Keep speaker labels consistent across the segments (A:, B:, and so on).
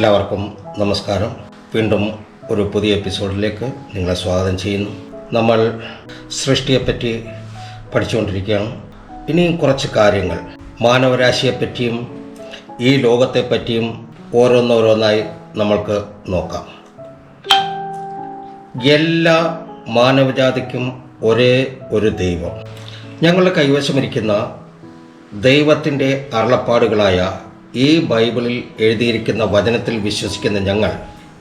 A: എല്ലാവർക്കും നമസ്കാരം. വീണ്ടും ഒരു പുതിയ എപ്പിസോഡിലേക്ക് നിങ്ങളെ സ്വാഗതം ചെയ്യുന്നു. നമ്മൾ സൃഷ്ടിയെപ്പറ്റി പഠിച്ചുകൊണ്ടിരിക്കുകയാണ്. ഇനിയും കുറച്ച് കാര്യങ്ങൾ. മാനവരാശിയെപ്പറ്റിയും ഈ ലോകത്തെപ്പറ്റിയും ഓരോന്നോരോന്നായി നമ്മൾക്ക് നോക്കാം. എല്ലാ മാനവജാതിക്കും ഒരേ ഒരു ദൈവം. ഞങ്ങളുടെ കൈവശമിരിക്കുന്ന ദൈവത്തിന്റെ അരുളപ്പാടുകളായ ഈ ബൈബിളിൽ എഴുതിയിരിക്കുന്ന വചനത്തിൽ വിശ്വസിക്കുന്ന ഞങ്ങൾ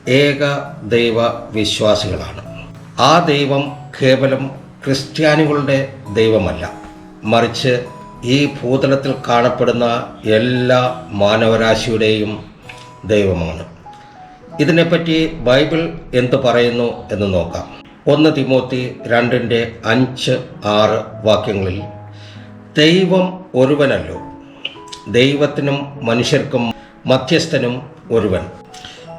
A: ഏക ദൈവ വിശ്വാസികളാണ്. ആ ദൈവം കേവലം ക്രിസ്ത്യാനികളുടെ ദൈവമല്ല. മറിച്ച് ഈ ഭൂതലത്തിൽ കാണപ്പെടുന്ന എല്ലാ മാനവരാശിയുടെയും ദൈവമാണ്. ഇതിനെപ്പറ്റി ബൈബിൾ എന്തു പറയുന്നു എന്ന് നോക്കാം. ഒന്ന് തിമോത്തി രണ്ടിന്റെ അഞ്ച് ആറ് വാക്യങ്ങളിൽ ദൈവം ഒരുവനല്ലോ ദൈവത്തിനും മനുഷ്യർക്കും മധ്യസ്ഥനും ഒരുവൻ.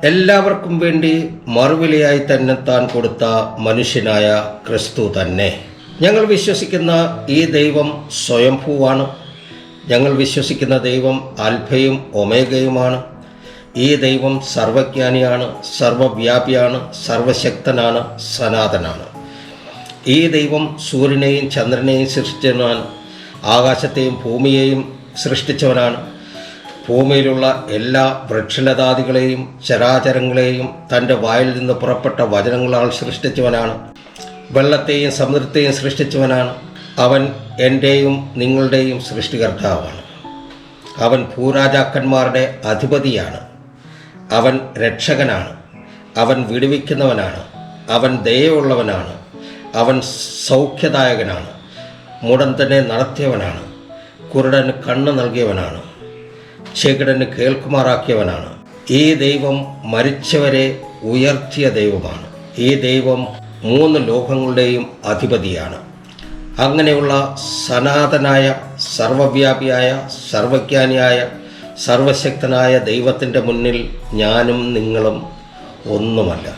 A: എല്ലാവർക്കും വേണ്ടി മറുവിലയായി തന്നെ താൻ കൊടുത്ത മനുഷ്യനായ ക്രിസ്തു തന്നെ. ഞങ്ങൾ വിശ്വസിക്കുന്ന ഈ ദൈവം സ്വയംഭൂവാണ്. ഞങ്ങൾ വിശ്വസിക്കുന്ന ദൈവം ആൽഫയും ഒമേഗയുമാണ്. ഈ ദൈവം സർവജ്ഞാനിയാണ് സർവവ്യാപിയാണ് സർവശക്തനാണ് സനാതനാണ്. ഈ ദൈവം സൂര്യനെയും ചന്ദ്രനെയും സൃഷ്ടിച്ചവനാണ് ആകാശത്തെയും ഭൂമിയെയും സൃഷ്ടിച്ചവനാണ്. ഭൂമിയിലുള്ള എല്ലാ വൃക്ഷലതാദികളെയും ചരാചരങ്ങളെയും തന്റെ വായിൽ നിന്ന് പുറപ്പെട്ട വചനങ്ങളാൽ സൃഷ്ടിച്ചവനാണ്. വെള്ളത്തെയും സമുദ്രത്തെയും സൃഷ്ടിച്ചവനാണ്. അവൻ എന്റെയും നിങ്ങളുടെയും സൃഷ്ടികർത്താവാണ്. അവൻ ഭൂരാജാക്കന്മാരുടെ അധിപതിയാണ്. അവൻ രക്ഷകനാണ്. അവൻ വിടുവിക്കുന്നവനാണ്. അവൻ ദയയുള്ളവനാണ്. അവൻ സൗഖ്യദായകനാണ്. മുടന്തനെ നടത്തിയവനാണ്. കുരുടന് കണ്ണ് നൽകിയവനാണ്. ചെകിടന് കേൾക്കുമാറാക്കിയവനാണ്. ഈ ദൈവം മരിച്ചവരെ ഉയർത്തിയ ദൈവമാണ്. ഈ ദൈവം മൂന്ന് ലോകങ്ങളുടെയും അധിപതിയാണ്. അങ്ങനെയുള്ള സനാതനായ സർവവ്യാപിയായ സർവജ്ഞാനിയായ സർവശക്തനായ ദൈവത്തിന്റെ മുന്നിൽ ഞാനും നിങ്ങളും ഒന്നുമല്ല.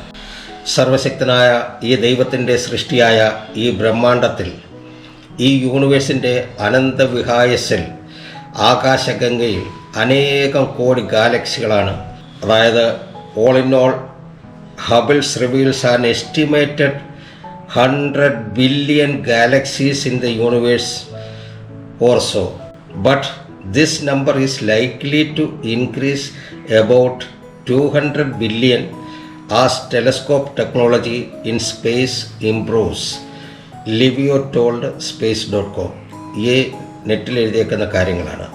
A: സർവശക്തനായ ഈ ദൈവത്തിന്റെ സൃഷ്ടിയായ ഈ ബ്രഹ്മാണ്ടത്തിൽ ഈ യൂണിവേഴ്സിന്റെ അനന്തവിഹായസിൽ ആകാശഗംഗയിൽ അനേകം കോടി ഗാലക്സികളാണ് അതായത് all in all Hubble's reveals an estimated hundred billion galaxies in the universe or so. But this number is likely to increase about 200 billion as telescope technology in space improves. Livio told space dot com ഈ നെറ്റിൽ എഴുതിയേക്കുന്ന കാര്യങ്ങളാണ്.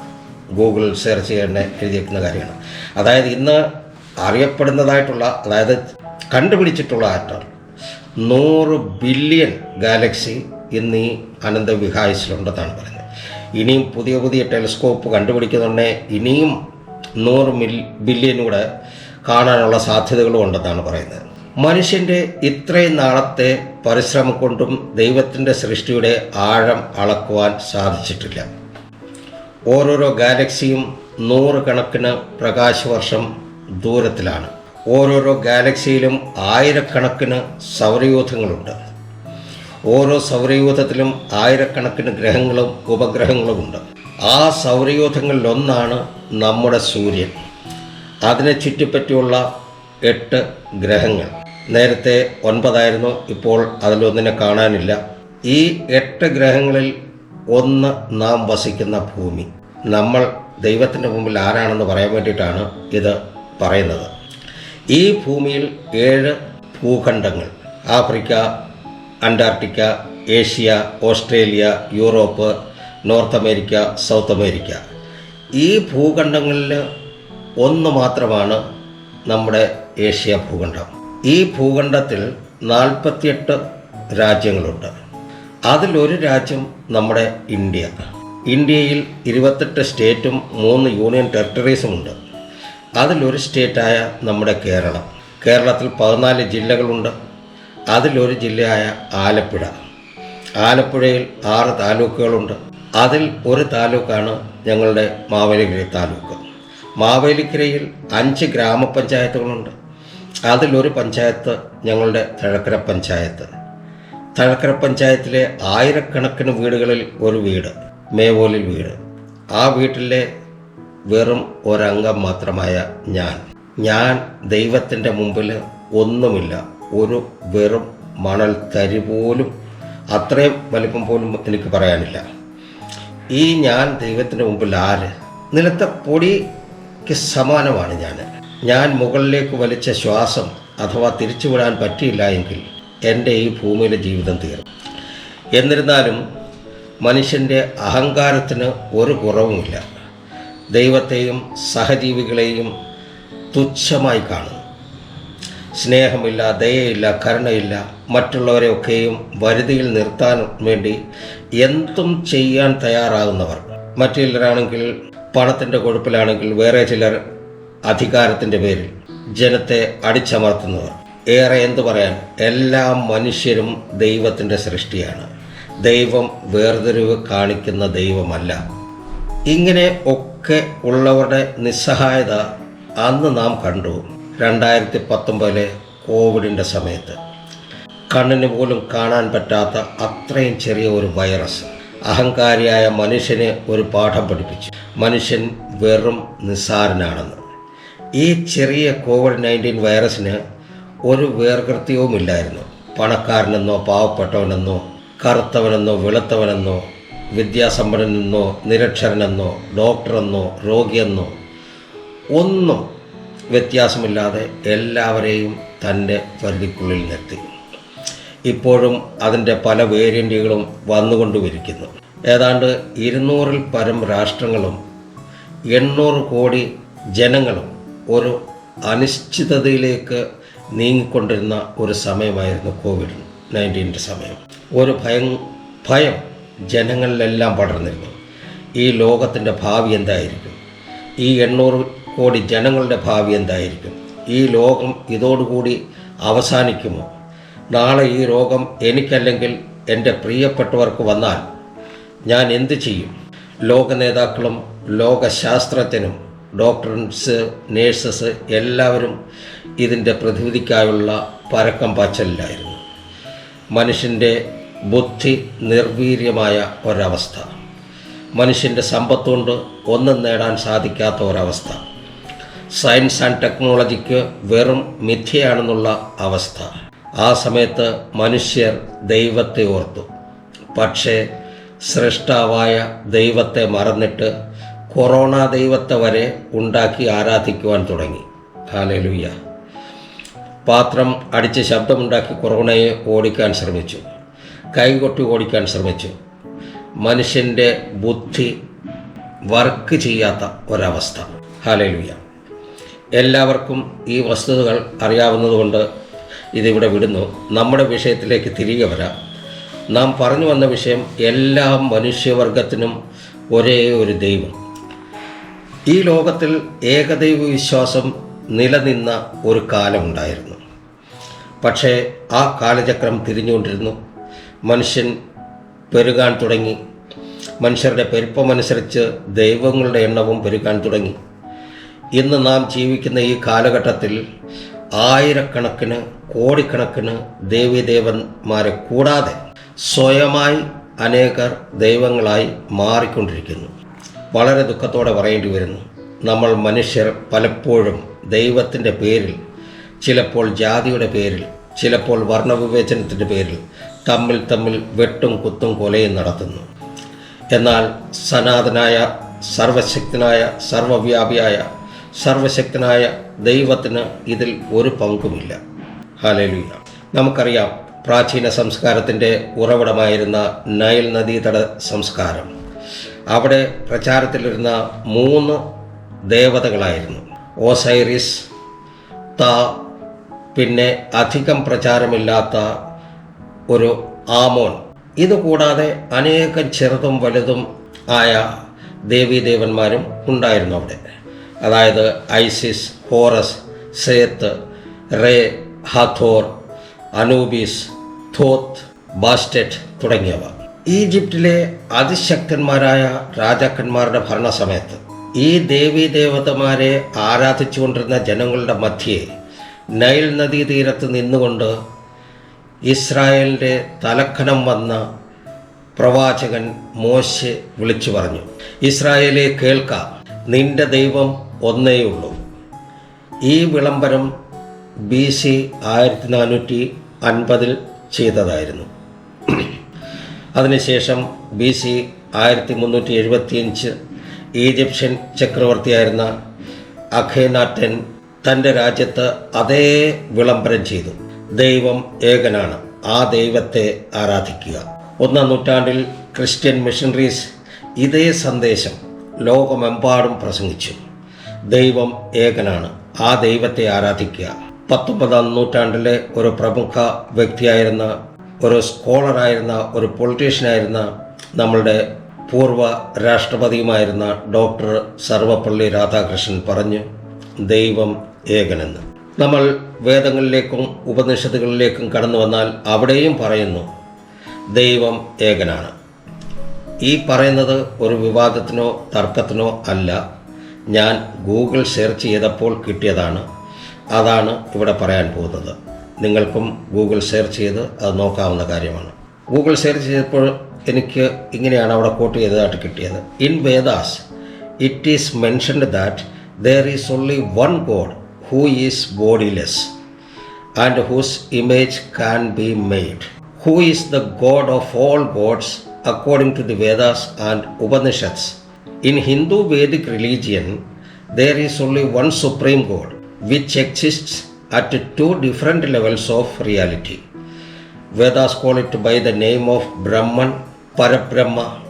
A: Google search ചെയ്യേണ്ട എഴുതിയേക്കുന്ന കാര്യമാണ് അതായത് ഇന്ന് അറിയപ്പെടുന്നതായിട്ടുള്ള അതായത് കണ്ടുപിടിച്ചിട്ടുള്ള ആറ്റം നൂറ് ബില്യൺ ഗാലക്സി ഇന്ന് ഈ അനന്തവിഹായസിലുണ്ടെന്നാണ് പറയുന്നത്. ഇനിയും പുതിയ പുതിയ ടെലിസ്കോപ്പ് കണ്ടുപിടിക്കുന്നുണ്ടെ ഇനിയും നൂറ് മിൽ ബില്യൺ കൂടെ കാണാനുള്ള സാധ്യതകളും ഉണ്ടെന്നാണ് പറയുന്നത്. മനുഷ്യന്റെ ഇത്രയും നാളത്തെ പരിശ്രമം കൊണ്ടും ദൈവത്തിന്റെ സൃഷ്ടിയുടെ ആഴം അളക്കുവാൻ സാധിച്ചിട്ടില്ല. ഓരോരോ ഗാലക്സിയും നൂറുകണക്കിന് പ്രകാശവർഷം ദൂരത്തിലാണ്. ഓരോരോ ഗാലക്സിയിലും ആയിരക്കണക്കിന് സൗരയൂഥങ്ങളുണ്ട്. ഓരോ സൗരയൂഥത്തിലും ആയിരക്കണക്കിന് ഗ്രഹങ്ങളും ഉപഗ്രഹങ്ങളും ഉണ്ട് ആ സൗരയൂഥങ്ങളിലൊന്നാണ് നമ്മുടെ സൂര്യൻ. അതിനെ ചുറ്റിപ്പറ്റിയുള്ള എട്ട് ഗ്രഹങ്ങൾ. നേരത്തെ ഒൻപതായിരുന്നു ഇപ്പോൾ അതിലൊന്നിനെ കാണാനില്ല. ഈ എട്ട് ഗ്രഹങ്ങളിൽ ഒന്ന് നാം വസിക്കുന്ന ഭൂമി. നമ്മൾ ദൈവത്തിന്റെ മുമ്പിൽ ആരാണെന്ന് പറയാൻ വേണ്ടിയിട്ടാണ് ഇത് പറയുന്നത്. ഈ ഭൂമിയിൽ ഏഴ് ഭൂഖണ്ഡങ്ങൾ. Africa Antarctica Asia Australia Europe North America South America. ഈ ഭൂഖണ്ഡങ്ങളിൽ ഒന്ന് മാത്രമാണ് നമ്മുടെ ഏഷ്യ ഭൂഖണ്ഡം. ഈ ഭൂഖണ്ഡത്തിൽ നാൽപ്പത്തിയെട്ട് രാജ്യങ്ങളുണ്ട്. അതിലൊരു രാജ്യം നമ്മുടെ ഇന്ത്യ. ഇന്ത്യയിൽ ഇരുപത്തെട്ട് സ്റ്റേറ്റും മൂന്ന് യൂണിയൻ ടെറിട്ടറീസും ഉണ്ട്. അതിലൊരു സ്റ്റേറ്റായ നമ്മുടെ കേരളം. കേരളത്തിൽ പതിനാല് ജില്ലകളുണ്ട്. അതിലൊരു ജില്ലയായ ആലപ്പുഴ. ആലപ്പുഴയിൽ ആറ് താലൂക്കുകളുണ്ട്. അതിൽ ഒരു താലൂക്കാണ് ഞങ്ങളുടെ മാവേലിക്കര താലൂക്ക്. മാവേലിക്കരയിൽ അഞ്ച് ഗ്രാമപഞ്ചായത്തുകളുണ്ട്. അതിലൊരു പഞ്ചായത്ത് ഞങ്ങളുടെ തഴക്കര പഞ്ചായത്ത്. തഴക്കര പഞ്ചായത്തിലെ ആയിരക്കണക്കിന് വീടുകളിൽ ഒരു വീട് മേവോലിൽ വീട്. ആ വീട്ടിലെ വെറും ഒരംഗം മാത്രമായ ഞാൻ. ഞാൻ ദൈവത്തിന്റെ മുമ്പിൽ ഒന്നുമില്ല ഒരു വെറും മണൽ തരി പോലും അത്രയും വലിപ്പം പോലും എനിക്ക് പറയാനില്ല. ഈ ഞാൻ ദൈവത്തിന്റെ മുമ്പിൽ ആര്? നിലത്തെ പൊടിക്ക് സമാനമാണ് ഞാൻ. ഞാൻ മുകളിലേക്ക് വലിച്ച ശ്വാസം അഥവാ തിരിച്ചുവിടാൻ പറ്റിയില്ല എങ്കിൽ എന്റെ ഈ ഭൂമിയിലെ ജീവിതം തീർന്നു എന്നിരുന്നാലും മനുഷ്യന്റെ അഹങ്കാരത്തിന് ഒരു കുറവുമില്ല. ദൈവത്തെയും സഹജീവികളെയും തുച്ഛമായി കാണുന്നു. സ്നേഹമില്ല ദയയില്ല കരുണയില്ല മറ്റുള്ളവരെയൊക്കെയും വരുതിയിൽ നിർത്താൻ വേണ്ടി എന്തും ചെയ്യാൻ തയ്യാറാകുന്നവർ മറ്റു ചിലരാണെങ്കിൽ പണത്തിന്റെ കൊഴുപ്പിലാണെങ്കിൽ വേറെ ചിലർ അധികാരത്തിന്റെ പേരിൽ ജനത്തെ അടിച്ചമർത്തുന്നവർ. ഏറെ എന്തു പറയാൻ എല്ലാ മനുഷ്യരും ദൈവത്തിന്റെ സൃഷ്ടിയാണ്. ദൈവം വേർതിരിവ് കാണിക്കുന്ന ദൈവമല്ല. ഇങ്ങനെ ഒക്കെ ഉള്ളവരുടെ നിസ്സഹായത അന്ന് നാം കണ്ടു രണ്ടായിരത്തി പത്തൊമ്പതിലെ കോവിഡിന്റെ സമയത്ത്. കണ്ണിന് പോലും കാണാൻ പറ്റാത്ത അത്രയും ചെറിയ ഒരു വൈറസ്. അഹങ്കാരിയായ മനുഷ്യനെ ഒരു പാഠം പഠിപ്പിച്ചു. മനുഷ്യൻ വെറും നിസ്സാരനാണെന്ന്. ഈ ചെറിയ കോവിഡ് നയന്റീൻ വൈറസിന് ഒരു വേർകൃത്യവുമില്ലായിരുന്നു പണക്കാരനെന്നോ പാവപ്പെട്ടവനെന്നോ കറുത്തവനെന്നോ വെളുത്തവനെന്നോ വിദ്യാസമ്പന്നനെന്നോ നിരക്ഷരനെന്നോ ഡോക്ടറെന്നോ രോഗിയെന്നോ ഒന്നും വ്യത്യാസമില്ലാതെ എല്ലാവരെയും തന്റെ പരിധിക്കുള്ളിൽ നിർത്തി. ഇപ്പോഴും അതിന്റെ പല വേരിയന്റുകളും വന്നുകൊണ്ടുമിരിക്കുന്നു. ഏതാണ്ട് ഇരുന്നൂറിൽ പരം രാഷ്ട്രങ്ങളും എണ്ണൂറ് കോടി ജനങ്ങളും ഒരു അനിശ്ചിതതയിലേക്ക് നീങ്ങിക്കൊണ്ടിരുന്ന ഒരു സമയമായിരുന്നു കോവിഡ് നയന്റീന്റെ സമയം. ഒരു ഭയം ഭയം ജനങ്ങളിലെല്ലാം പടർന്നിരുന്നു. ഈ ലോകത്തിന്റെ ഭാവി എന്തായിരിക്കും? ഈ എണ്ണൂറ് കോടി ജനങ്ങളുടെ ഭാവി എന്തായിരിക്കും? ഈ ലോകം ഇതോടുകൂടി അവസാനിക്കുമോ? നാളെ ഈ രോഗം എനിക്കല്ലെങ്കിൽ എന്റെ പ്രിയപ്പെട്ടവർക്ക് വന്നാൽ ഞാൻ എന്തു ചെയ്യും? ലോക നേതാക്കളും ലോകശാസ്ത്രജ്ഞനും ഡോക്ടർസ് നേഴ്സസ് എല്ലാവരും ഇതിന്റെ പ്രതിവിധിക്കായുള്ള പരക്കം പാച്ചലിലായിരുന്നു. മനുഷ്യന്റെ ബുദ്ധി നിർവീര്യമായ ഒരവസ്ഥ. മനുഷ്യന്റെ സമ്പത്തുകൊണ്ട് ഒന്നും നേടാൻ സാധിക്കാത്ത ഒരവസ്ഥ. സയൻസ് ആൻഡ് ടെക്നോളജിക്ക് വെറും മിഥ്യയാണെന്നുള്ള അവസ്ഥ. ആ സമയത്ത് മനുഷ്യർ ദൈവത്തെ ഓർത്തു. പക്ഷേ സൃഷ്ടാവായ ദൈവത്തെ മറന്നിട്ട് കൊറോണ ദൈവത്തെ വരെ ഉണ്ടാക്കി ആരാധിക്കുവാൻ തുടങ്ങി. ഹാലലുയ്യ പാത്രം അടിച്ച് ശബ്ദമുണ്ടാക്കി കൊറോണയെ ഓടിക്കാൻ ശ്രമിച്ചു. കൈകൊട്ടി ഓടിക്കാൻ ശ്രമിച്ചു. മനുഷ്യന്റെ ബുദ്ധി വർക്ക് ചെയ്യാത്ത ഒരവസ്ഥ. ഹാലലുയ്യ എല്ലാവർക്കും ഈ വസ്തുതകൾ അറിയാവുന്നതുകൊണ്ട് ഇതിവിടെ വിടുന്നു. നമ്മുടെ വിഷയത്തിലേക്ക് തിരികെ വരാം. നാം പറഞ്ഞു വന്ന വിഷയം എല്ലാ മനുഷ്യവർഗത്തിനും ഒരേ ഒരു ദൈവം. ഈ ലോകത്തിൽ ഏകദൈവ വിശ്വാസം നിലനിന്ന ഒരു കാലമുണ്ടായിരുന്നു. പക്ഷേ ആ കാലചക്രം തിരിഞ്ഞുകൊണ്ടിരുന്നു. മനുഷ്യൻ പെരുകാൻ തുടങ്ങി. മനുഷ്യരുടെ പെരുപ്പമനുസരിച്ച് ദൈവങ്ങളുടെ എണ്ണവും പെരുകാൻ തുടങ്ങി. ഇന്ന് നാം ജീവിക്കുന്ന ഈ കാലഘട്ടത്തിൽ ആയിരക്കണക്കിന് കോടിക്കണക്കിന് ദേവീദേവന്മാരെ കൂടാതെ സ്വയമായി അനേകർ ദൈവങ്ങളായി മാറിക്കൊണ്ടിരിക്കുന്നു. വളരെ ദുഃഖത്തോടെ പറയേണ്ടി വരുന്നു. നമ്മൾ മനുഷ്യർ പലപ്പോഴും ദൈവത്തിന്റെ പേരിൽ ചിലപ്പോൾ ജാതിയുടെ പേരിൽ ചിലപ്പോൾ വർണവിവേചനത്തിന്റെ പേരിൽ തമ്മിൽ തമ്മിൽ വെട്ടും കുത്തും കൊലയും നടത്തുന്നു. എന്നാൽ സനാതനായ സർവശക്തനായ സർവവ്യാപിയായ സർവശക്തനായ ദൈവത്തിന് ഇതിൽ ഒരു പങ്കുമില്ല. ഹാലലുയ നമുക്കറിയാം പ്രാചീന സംസ്കാരത്തിന്റെ ഉറവിടമായിരുന്ന നയൽ നദീതട സംസ്കാരം. അവിടെ പ്രചാരത്തിലിരുന്ന മൂന്ന് ദേവതകളായിരുന്നു. ഓസൈറിസ് ത പിന്നെ അധികം പ്രചാരമില്ലാത്ത ഒരു ആമോൻ. ഇതുകൂടാതെ അനേകം ചെറുതും വലുതും ആയ ദേവീദേവന്മാരും ഉണ്ടായിരുന്നു അവിടെ. അതായത് Isis Horus Seth Ra Hathor Anubis Thoth Bastet തുടങ്ങിയവ. ഈജിപ്തിലെ അതിശക്തന്മാരായ രാജാക്കന്മാരുടെ ഭരണസമയത്ത് ഈ ദേവീ ദേവതമാരെ ആരാധിച്ചുകൊണ്ടിരുന്ന ജനങ്ങളുടെ മധ്യേ നൈൽ നദീതീരത്ത് നിന്നുകൊണ്ട് ഇസ്രായേലിന്റെ തലക്കനം വന്ന പ്രവാചകൻ മോശെ വിളിച്ചു പറഞ്ഞു ഇസ്രായേലെ കേൾക്ക നിന്റെ ദൈവം ഒന്നേയുള്ളൂ. ഈ വിളംബരം ബി സി ആയിരത്തി നാനൂറ്റി അൻപതിൽ ചെയ്തതായിരുന്നു. അതിനുശേഷം ബി സി ആയിരത്തി മുന്നൂറ്റി എഴുപത്തിയഞ്ച് ഈജിപ്ഷ്യൻ ചക്രവർത്തിയായിരുന്ന അഖേനാറ്റൻ തന്റെ രാജ്യത്ത് അതേ വിളംബരം ചെയ്തു. ദൈവം ഏകനാണ്. ആ ദൈവത്തെ ആരാധിക്കുക. ഒന്നാം നൂറ്റാണ്ടിൽ ക്രിസ്ത്യൻ മിഷണറീസ് ഇതേ സന്ദേശം ലോകമെമ്പാടും പ്രസംഗിച്ചു. ദൈവം ഏകനാണ്. ആ ദൈവത്തെ ആരാധിക്കുക. പത്തൊമ്പതാം നൂറ്റാണ്ടിലെ ഒരു പ്രമുഖ വ്യക്തിയായിരുന്ന ഒരു സ്കോളറായിരുന്ന ഒരു പൊളിറ്റീഷ്യനായിരുന്ന നമ്മളുടെ പൂർവ രാഷ്ട്രപതിയുമായിരുന്ന ഡോക്ടർ സർവപ്പള്ളി രാധാകൃഷ്ണൻ പറഞ്ഞു ദൈവം ഏകനെന്ന്. നമ്മൾ വേദങ്ങളിലേക്കും ഉപനിഷത്തുകളിലേക്കും കടന്നു വന്നാൽ അവിടെയും പറയുന്നു ദൈവം ഏകനാണ്. ഈ പറയുന്നത് ഒരു വിവാദത്തിനോ തർക്കത്തിനോ അല്ല. ഞാൻ ഗൂഗിൾ സെർച്ച് ചെയ്തപ്പോൾ കിട്ടിയതാണ്. അതാണ് ഇവിടെ പറയാൻ പോകുന്നത്. നിങ്ങൾക്കും ഗൂഗിൾ സെർച്ച് ചെയ്ത് അത് നോക്കാവുന്ന കാര്യമാണ് ഗൂഗിൾ സെർച്ച് ചെയ്തപ്പോൾ എനിക്ക് ഇങ്ങനെയാണ് അവിടെ കോട്ട് ചെയ്തതായിട്ട് കിട്ടിയത് in Vedas it is mentioned that there is only one god who is bodiless and whose image can be made, who is the God of all gods according to the Vedas and Upanishads. In Hindu Vedic religion, there is only one supreme God, which exists at two different levels of reality. Vedas call it by the name of Brahman, Parabrahma.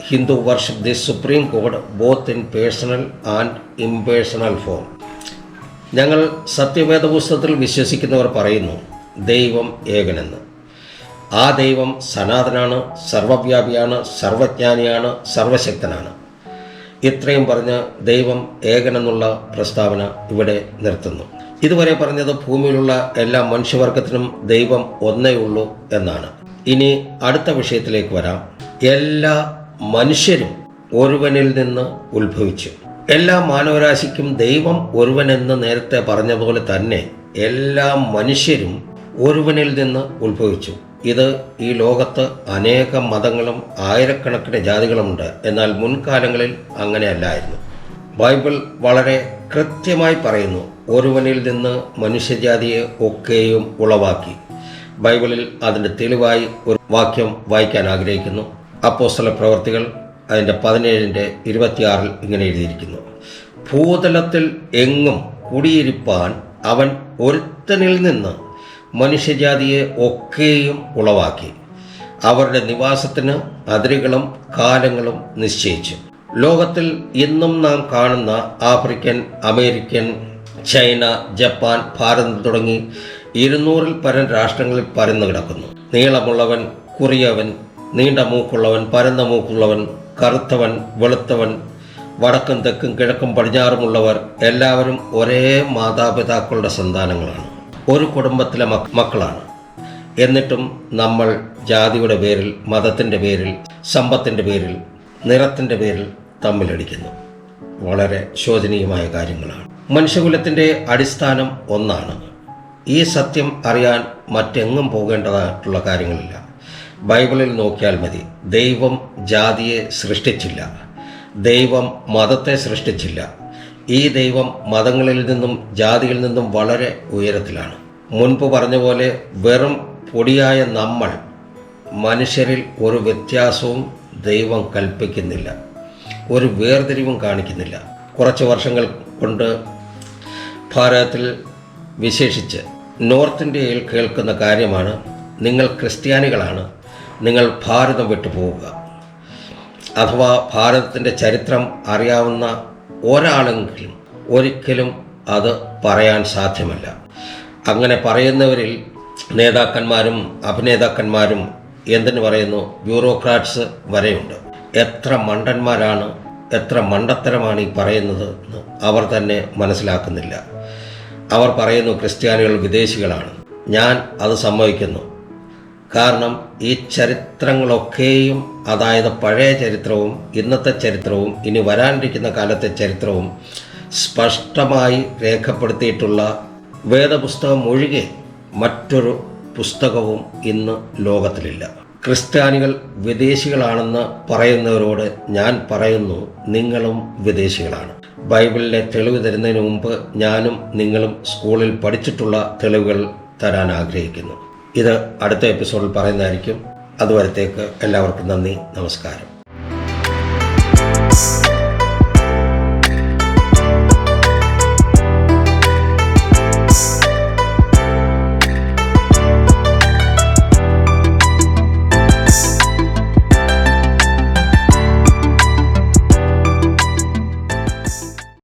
A: Hindu worship this supreme God both in personal and impersonal form. ഞങ്ങൾ സത്യവേദ പുസ്തകത്തിൽ വിശ്വസിക്കുന്നവർ പറയുന്നു ദൈവം ഏകനെന്ന് ആ ദൈവം സനാതനാണ് സർവവ്യാപിയാണ് സർവജ്ഞാനിയാണ് സർവശക്തനാണ് ഇത്രയും പറഞ്ഞ് ദൈവം ഏകനെന്നുള്ള പ്രസ്താവന ഇവിടെ നിർത്തുന്നു ഇതുവരെ പറഞ്ഞത് ഭൂമിയിലുള്ള എല്ലാ മനുഷ്യവർഗത്തിനും ദൈവം ഒന്നേ ഉള്ളൂ എന്നാണ്. ഇനി അടുത്ത വിഷയത്തിലേക്ക് വരാം. എല്ലാ മനുഷ്യരും ഒരുവനിൽ നിന്ന് ഉത്ഭവിച്ചു. എല്ലാ മാനവരാശിക്കും ദൈവം ഒരുവനെന്ന് നേരത്തെ പറഞ്ഞതുപോലെ തന്നെ എല്ലാ മനുഷ്യരും ഒരുവനിൽ നിന്ന് ഉത്ഭവിച്ചു. ഇത് ഈ ലോകത്ത് അനേകം മതങ്ങളും ആയിരക്കണക്കിന് ജാതികളുമുണ്ട്. എന്നാൽ മുൻകാലങ്ങളിൽ അങ്ങനെയല്ലായിരുന്നു. ബൈബിൾ വളരെ കൃത്യമായി പറയുന്നു. ഒരുവനിൽ നിന്ന് മനുഷ്യജാതിയെ ഒക്കെയും ഉളവാക്കി. ബൈബിളിൽ അതിന്റെ തെളിവായി ഒരു വാക്യം വായിക്കാൻ ആഗ്രഹിക്കുന്നു. അപ്പോസ്തല പ്രവർത്തികൾ അതിന്റെ പതിനേഴിന്റെ ഇരുപത്തിയാറിൽ ഇങ്ങനെ എഴുതിയിരിക്കുന്നു. ഭൂതലത്തിൽ എങ്ങും കുടിയിരിപ്പാൻ അവൻ ഒരുത്തനിൽ നിന്ന് മനുഷ്യജാതിയെ ഒക്കെയും ഉളവാക്കി. അവരുടെ നിവാസത്തിന് അതിരുകളും കാലങ്ങളും നിശ്ചയിച്ചു. ലോകത്തിൽ ഇന്നും നാം കാണുന്ന African American China Japan Bharatam തുടങ്ങി ഇരുന്നൂറിൽ പരം രാഷ്ട്രങ്ങളിൽ പരന്നു കിടക്കുന്നു. നീളമുള്ളവൻ കുറിയവൻ നീണ്ട മൂക്കുള്ളവൻ പരന്ന മൂക്കുള്ളവൻ കറുത്തവൻ വെളുത്തവൻ വടക്കും തെക്കും കിഴക്കും പടിഞ്ഞാറുമുള്ളവർ എല്ലാവരും ഒരേ മാതാപിതാക്കളുടെ സന്താനങ്ങളാണ്. ഒരു കുടുംബത്തിലെ മക്ക- മക്കളാണ്. എന്നിട്ടും നമ്മൾ ജാതിയുടെ പേരിൽ മതത്തിന്റെ പേരിൽ സമ്പത്തിന്റെ പേരിൽ നിറത്തിന്റെ പേരിൽ തമ്മിലടിക്കുന്നു. വളരെ ശോചനീയമായ കാര്യങ്ങളാണ്. മനുഷ്യകുലത്തിന്റെ അടിസ്ഥാനം ഒന്നാണ്. ഈ സത്യം അറിയാൻ മറ്റെങ്ങും പോകേണ്ടതായിട്ടുള്ള കാര്യങ്ങളില്ല. ബൈബിളിൽ നോക്കിയാൽ മതി ദൈവം ജാതിയെ സൃഷ്ടിച്ചില്ല. ദൈവം മതത്തെ സൃഷ്ടിച്ചില്ല. ഈ ദൈവം മതങ്ങളിൽ നിന്നും ജാതിയിൽ നിന്നും വളരെ ഉയരത്തിലാണ്. മുൻപ് പറഞ്ഞ പോലെ വെറും പൊടിയായ നമ്മൾ മനുഷ്യരിൽ ഒരു വ്യത്യാസവും ദൈവം കൽപ്പിക്കുന്നില്ല. ഒരു വേർതിരിവും കാണിക്കുന്നില്ല. കുറച്ച് വർഷങ്ങൾ കൊണ്ട് ഭാരതത്തിൽ വിശേഷിച്ച് നോർത്ത് ഇന്ത്യയിൽ കേൾക്കുന്ന കാര്യമാണ് നിങ്ങൾ ക്രിസ്ത്യാനികളാണ് നിങ്ങൾ ഭാരതം വിട്ടു പോവുക. അഥവാ ഭാരതത്തിന്റെ ചരിത്രം അറിയാവുന്ന ഒരാളെങ്കിലും ഒരിക്കലും അത് പറയാൻ സാധ്യമല്ല. അങ്ങനെ പറയുന്നവരിൽ നേതാക്കന്മാരും അഭിനേതാക്കന്മാരും എന്തിനു പറയുന്നു ബ്യൂറോക്രാറ്റ്സ് വരെയുണ്ട്. എത്ര മണ്ടന്മാരാണ് എത്ര മണ്ടത്തരമാണ് ഈ പറയുന്നത് എന്ന് അവർ തന്നെ മനസ്സിലാക്കുന്നില്ല. അവർ പറയുന്നു ക്രിസ്ത്യാനികൾ വിദേശികളാണ്. ഞാൻ അത് സമ്മതിക്കുന്നു. കാരണം ഈ ചരിത്രങ്ങളൊക്കെയും അതായത് പഴയ ചരിത്രവും ഇന്നത്തെ ചരിത്രവും ഇനി വരാനിരിക്കുന്ന കാലത്തെ ചരിത്രവും സ്പഷ്ടമായി രേഖപ്പെടുത്തിയിട്ടുള്ള വേദപുസ്തകം ഒഴികെ മറ്റൊരു പുസ്തകവും ഇന്ന് ലോകത്തിലില്ല. ക്രിസ്ത്യാനികൾ വിദേശികളാണെന്ന് പറയുന്നവരോട് ഞാൻ പറയുന്നു നിങ്ങളും വിദേശികളാണ്. ബൈബിളിലെ തെളിവ് തരുന്നതിന് മുമ്പ് ഞാനും നിങ്ങളും സ്കൂളിൽ പഠിച്ചിട്ടുള്ള തെളിവുകൾ തരാൻ ആഗ്രഹിക്കുന്നു. ഇത് അടുത്ത എപ്പിസോഡിൽ പറയുന്നതായിരിക്കും. അതുവരത്തേക്ക് എല്ലാവർക്കും നന്ദി നമസ്കാരം.